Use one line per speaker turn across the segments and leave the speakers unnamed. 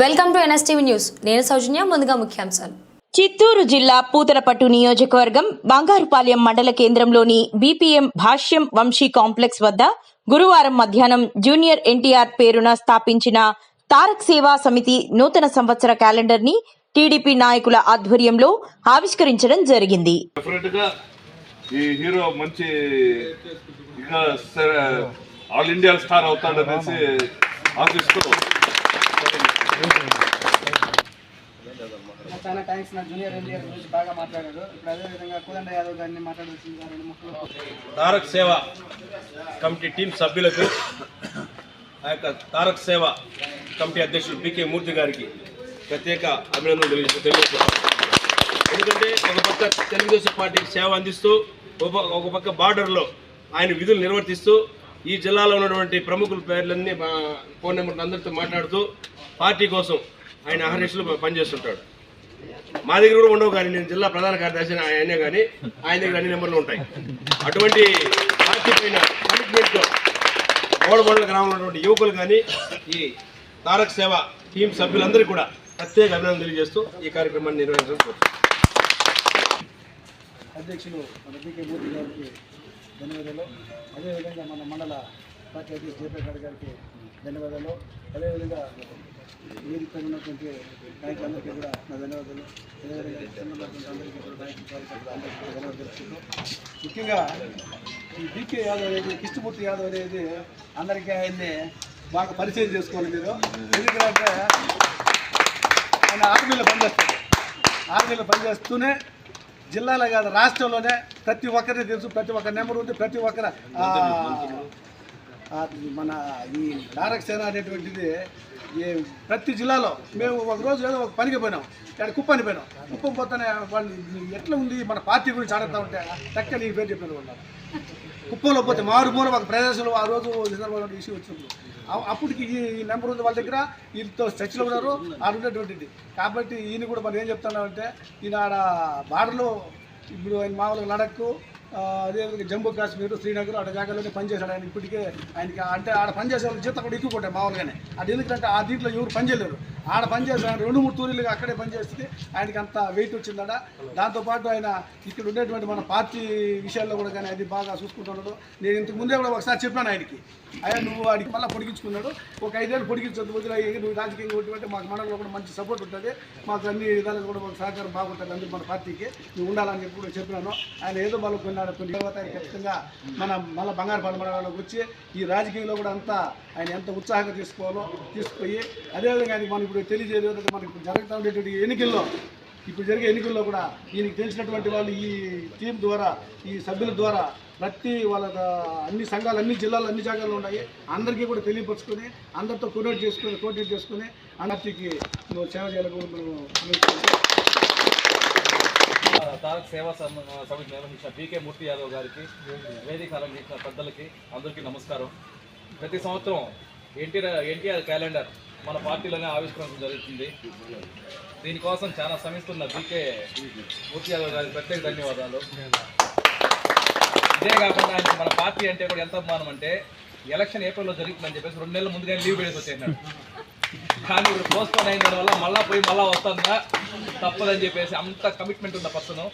Welcome to NSTV news. నేను సౌజన్య ముందుగా ముఖ్యాంశాలు.
చిత్తూరు జిల్లా పూతలపట్టు నియోజకవర్గం బంగారుపాలెం మండల కేంద్రంలోని బీపీఎం భాష్యం వంశీ కాంప్లెక్స్ వద్ద గురువారం మధ్యాహ్నం జూనియర్ ఎన్టీఆర్ పేరున స్థాపించిన తారక్ సేవా సమితి నూతన సంవత్సర క్యాలెండర్ని టీడీపీ నాయకుల ఆధ్వర్యంలో ఆవిష్కరించడం జరిగింది.
ఈ హీరో మంచి ఆల్ ఇండియా స్టార్ అవుతాడనేసి ఆశిస్తూ
చాలా థ్యాంక్స్ నా జూనియర్ ఎన్టీఆర్ గురించి బాగా మాట్లాడారు ఇప్పుడు అదేవిధంగా విధంగా యాదవ్ గారిని మాట్లాడాల్సింది రెండు ముక్కలు.
తారక్ సేవ కమిటీ టీం సభ్యులకు ఆ యొక్క తారక్ సేవ కమిటీ అధ్యక్షుడు పికే మూర్తి గారికి ప్రత్యేక అభినందనలు తెలియజేస్తున్నాను ఎందుకంటే ఒక పక్క తెలుగుదేశం పార్టీకి సేవ అందిస్తూ ఒక ఒక పక్క బార్డర్లో ఆయన విధులు నిర్వర్తిస్తూ ఈ జిల్లాలో ఉన్నటువంటి ప్రముఖుల పేర్లన్నీ మా ఫోన్ నెంబర్ అందరితో మాట్లాడుతూ పార్టీ కోసం ఆయన అహర్నిశలు పనిచేస్తుంటాడు మా దగ్గర కూడా ఉండవు కానీ నేను జిల్లా ప్రధాన కార్యదర్శి ఆయనే కానీ ఆయన దగ్గర అన్ని నెంబర్లు ఉంటాయి అటువంటి పార్టీ పైన కమిట్మెంట్తో ఓడబోడల గ్రామంలో ఉన్నటువంటి యువకులు కానీ ఈ తారక్ సేవ టీం సభ్యులందరికీ కూడా ప్రత్యేక అభినందనలు తెలియజేస్తూ ఈ కార్యక్రమాన్ని నిర్వహించడం కోరుతున్నాను.
అధ్యక్షులు మన గారికి ధన్యవాదాలు. అదేవిధంగా మన మండల పార్టీ అధ్యక్షుడు జయప్రకాష్ గారికి ధన్యవాదాలు. అదేవిధంగా వేదిక ఉన్నటువంటి నాయకులందరికీ కూడా నా ధన్యవాదాలు. అందరికీ కూడా నాయకులు ధన్యవాదాలు ముఖ్యంగా ఈ డికే యాదవ్ అనేది కృష్ణమూర్తి యాదవ్ అనేది అందరికీ ఆయన్ని బాగా పరిచయం చేసుకోవాలి మీరు. ఎందుకంటే ఆయన ఆర్మీలో పనిచేస్తారు ఆర్మీలో పనిచేస్తూనే జిల్లాలో కాదు రాష్ట్రంలోనే ప్రతి ఒక్కరిని తెలుసు ప్రతి ఒక్క నెంబర్ ఉంది ప్రతి ఒక్కరు మన ఈ తారక సేన అనేటువంటిది ఈ ప్రతి జిల్లాలో మేము ఒక రోజు ఏదో ఒక పనికి పోయినాం. ఇక్కడ కుప్పని పోయినాం. కుప్పం పోతేనే వాళ్ళు ఎట్లా ఉంది మన పార్టీ గురించి ఆడుతూ ఉంటే చక్క నీ పేరు చెప్పిన వాళ్ళు కుప్పంలో పోతే మారుమూల ఒక ప్రదేశంలో ఆ రోజు నిజామాబాద్ ఇష్యూ వచ్చినప్పుడు అప్పటికి ఈ నెంబర్ ఉంది వాళ్ళ దగ్గర వీళ్ళతో చర్చలో ఉన్నారు ఆడ ఉండేటువంటిది. కాబట్టి ఈయన కూడా మనం ఏం చెప్తున్నామంటే ఈయన ఆడ బార్డర్లో ఇప్పుడు ఆయన మామూలుగా లడక్ అదేవిధంగా జమ్మూ కాశ్మీర్ శ్రీనగర్ అక్కడ జాగాలోనే పనిచేశాడు ఆయన ఇప్పటికే. ఆయనకి అంటే ఆడ పనిచేసే వాళ్ళు జీతం కూడా ఎక్కువ ఉంటాయి మామూలుగానే. అది ఎందుకంటే ఆ దీంట్లో ఎవరు పనిచేయలేరు. ఆడ పనిచేసి రెండు మూడు తూరీలుగా అక్కడే పనిచేస్తే ఆయనకి అంత వెయిట్ వచ్చిందట. దాంతోపాటు ఆయన ఇక్కడ ఉండేటువంటి మన పార్టీ విషయాల్లో కూడా కానీ అది బాగా చూసుకుంటున్నాడు. నేను ఇంతకు ముందే కూడా ఒకసారి చెప్పాను ఆయనకి. అయ్యా నువ్వు వాడికి మళ్ళీ పొడిగించుకున్నాడు. ఒక ఐదేళ్ళు పొడిగించదు వదిలే. నువ్వు రాజకీయంగా ఉంటే మాకు మండలంలో కూడా మంచి సపోర్ట్ ఉంటుంది. మాకు అన్ని విధాలుగా కూడా మాకు సహకారం బాగుంటుంది అందరూ మన పార్టీకి. నువ్వు ఉండాలని చెప్పి కూడా చెప్పినాను ఆయన ఏదో వాళ్ళు కొన్నాడు కొన్ని తర్వాత ఆయన ఖచ్చితంగా మన మళ్ళీ బంగారు మండలంలోకి వచ్చి ఈ రాజకీయంలో కూడా అంతా ఆయన ఎంత ఉత్సాహంగా తీసుకోవాలో తీసుకుపోయి అదేవిధంగా ఆయనకి మనం ఇప్పుడు తెలియజేయలేదు మనకి ఇప్పుడు జరుగుతూ ఉండేటువంటి ఎన్నికల్లో ఇప్పుడు జరిగే ఎన్నికల్లో కూడా ఈయనకి తెలిసినటువంటి వాళ్ళు ఈ టీం ద్వారా ఈ సభ్యుల ద్వారా ప్రతి వాళ్ళ అన్ని సంఘాలు అన్ని జిల్లాలు అన్ని జాగాల్లో ఉన్నాయి. అందరికీ కూడా తెలియపరుచుకొని అందరితో కోఆర్డినేట్ చేసుకొని కోఆర్డినేట్ చేసుకుని అందరికి సేవ చేయాలని కూడా మనం
తారక్ సేవా సమితి నిర్వహించిన పీకే మూర్తి యాదవ్ గారికి వేదిక అలంకరించిన పెద్దలకి అందరికీ నమస్కారం. ప్రతి సంవత్సరం ఎన్టీఆర్ ఎన్టీఆర్ క్యాలెండర్ మన పార్టీలోనే ఆవిష్కరించడం జరుగుతుంది. దీనికోసం చాలా శ్రమిస్తున్న బీకే మూర్తి యాదవ్ గారికి ప్రత్యేక ధన్యవాదాలు. ఇదే కాకుండా ఆయన మన పార్టీ అంటే కూడా ఎంత అభిమానం అంటే ఎలక్షన్ ఏప్రిల్లో జరుగుతుందని చెప్పేసి రెండు నెలల ముందుగా లీవ్ పెట్టి వచ్చేసినాడు. కానీ ఇప్పుడు పోస్ట్పోన్ అయిన వల్ల మళ్ళీ పోయి మళ్ళా వస్తుందా? తప్పదని చెప్పేసి అంత కమిట్మెంట్ ఉన్న పర్సన్.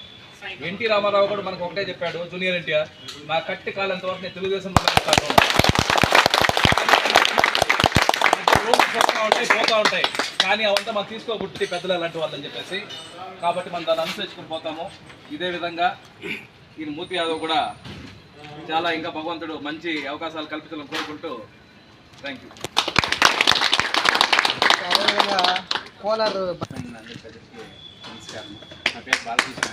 ఎన్టీ రామారావు కూడా మనకు ఒకటే చెప్పాడు జూనియర్ ఎన్టీఆర్ నా కట్టి కాలంత వరకు నేను తెలుగుదేశంలో వస్తూ ఉంటాయి పోతూ ఉంటాయి. కానీ అవంతా మాకు తీసుకోబుట్టి పెద్దలు అలాంటి వాళ్ళని చెప్పేసి. కాబట్టి మనం దాన్ని అనుసరించుకుని పోతాము. ఇదే విధంగా ఈయన మూర్తి యాదవ్ కూడా చాలా ఇంకా భగవంతుడు మంచి అవకాశాలు కల్పించాలని కోరుకుంటూ థ్యాంక్ యూ
కోలారు
నమస్కారం. నా పేరు బాలకృష్ణ.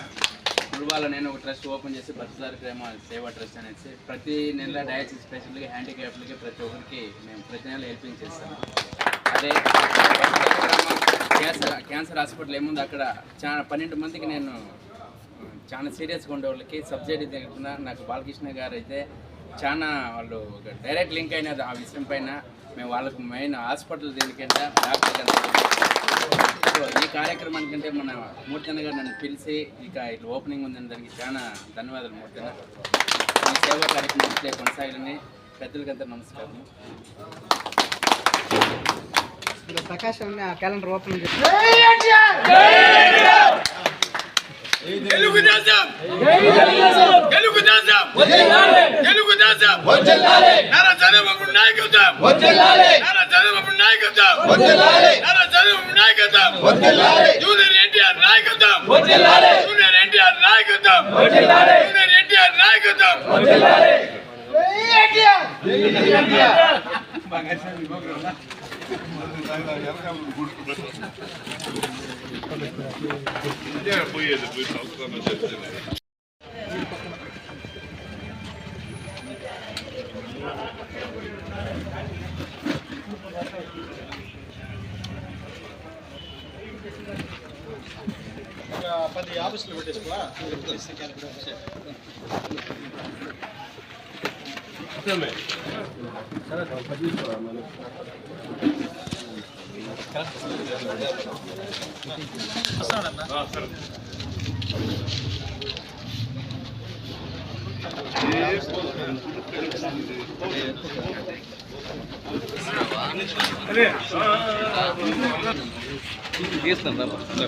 గురువాల నేను ఒక ట్రస్ట్ ఓపెన్ చేసి బతుదారి ప్రేమ సేవా ట్రస్ట్ అనేసి ప్రతి నెల డయాలసిస్ స్పెషల్గా హ్యాండిక్యాప్లకి ప్రతి ఒక్కరికి మేము ప్రతి నెల హెల్పింగ్ చేస్తాము. అదే క్యాన్సర్ క్యాన్సర్ హాస్పిటల్ ఏముంది? అక్కడ చాలా పన్నెండు మందికి నేను చాలా సీరియస్గా ఉండే వాళ్ళకి సబ్సిడీ తిరుగుతున్నా నాకు బాలకృష్ణ గారు అయితే చాలా వాళ్ళు డైరెక్ట్ లింక్ అయినది ఆ విషయం పైన. మేము వాళ్ళకు మెయిన్ హాస్పిటల్ దీనికంటే డాక్టర్ ఈ ఈ కార్యక్రమానికంటే మన మూర్తన్న గారు నన్ను పిలిచి ఇక ఇట్లా ఓపెనింగ్ ఉందని దానికి చాలా ధన్యవాదాలు మూర్తన్న. ఈ సేవా కార్యక్రమం ఇట్లే కొనసాగాలని పెద్దలకంతా నమస్కారం.
ప్రకాశం క్యాలెండర్ ఓపెన్
నారా చంద్రబాబు నాయకత్వం! నారా చంద్రబాబు నాయకత్వం! జూనియర్ ఎన్టీఆర్ నాయకత్వం! జూనియర్ ఎన్టీఆర్ నాయకత్వం జూనియర్ ఎన్టీఆర్ నాయకత్వం
ఇదే పోయేది పోయి సంస్కరణ చేస్తేనే
పది ఆఫీసులు చేస్తాను
అన్నట్లే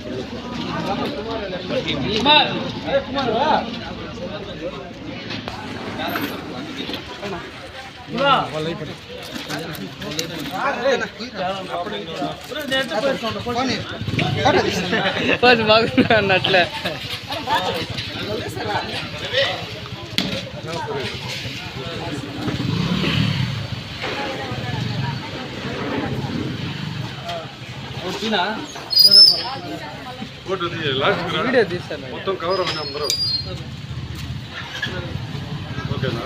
తీయ లాస్ట్ వీడియో తీస్తాను మొత్తం కవర్ అవ్వండి అందరూ ఓకేనా?